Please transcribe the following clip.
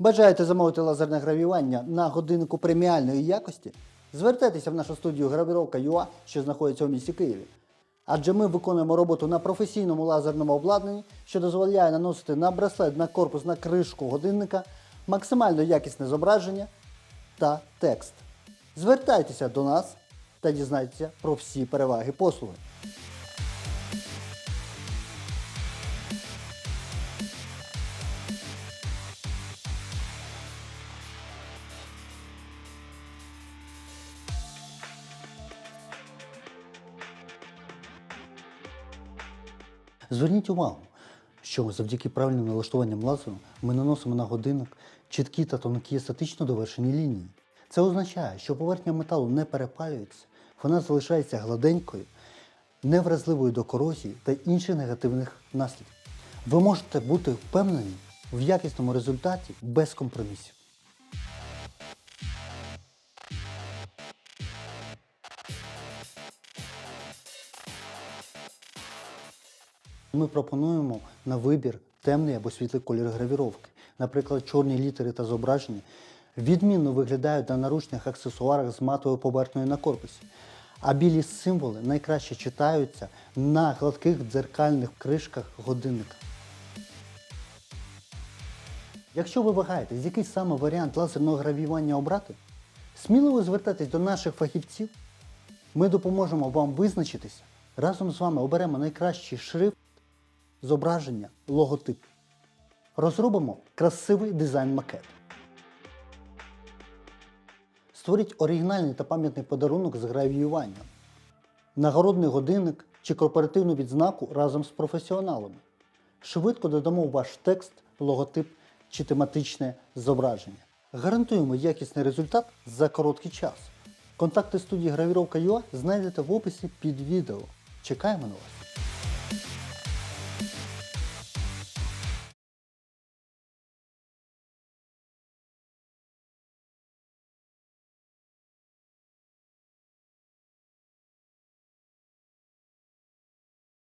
Бажаєте замовити лазерне гравіювання на годиннику преміальної якості? Звертайтеся в нашу студію гравіровка ЮА, що знаходиться у місті Києві. Адже ми виконуємо роботу на професійному лазерному обладнанні, що дозволяє наносити на браслет, на корпус, на кришку годинника максимально якісне зображення та текст. Звертайтеся до нас та дізнайтеся про всі переваги послуги. Зверніть увагу, що завдяки правильним налаштуванням лазеру ми наносимо на годинник чіткі та тонкі естетично довершені лінії. Це означає, що поверхня металу не перепалюється, вона залишається гладенькою, невразливою до корозії та інших негативних наслідків. Ви можете бути впевнені в якісному результаті без компромісів. Ми пропонуємо на вибір темний або світлий колір гравіровки. Наприклад, чорні літери та зображення відмінно виглядають на наручних аксесуарах з матовою поверхнею на корпусі, а білі символи найкраще читаються на гладких дзеркальних кришках годинника. Якщо ви вагаєтесь, який саме варіант лазерного гравіювання обрати, сміливо звертайтесь до наших фахівців. Ми допоможемо вам визначитися. Разом з вами оберемо найкращий шрифт, зображення, логотип. Розробимо красивий дизайн-макет. Створіть оригінальний та пам'ятний подарунок з гравіюванням, нагородний годинник чи корпоративну відзнаку разом з професіоналами. Швидко додамо ваш текст, логотип чи тематичне зображення. Гарантуємо якісний результат за короткий час. Контакти студії Гравіровка.ua знайдете в описі під відео. Чекаємо на вас!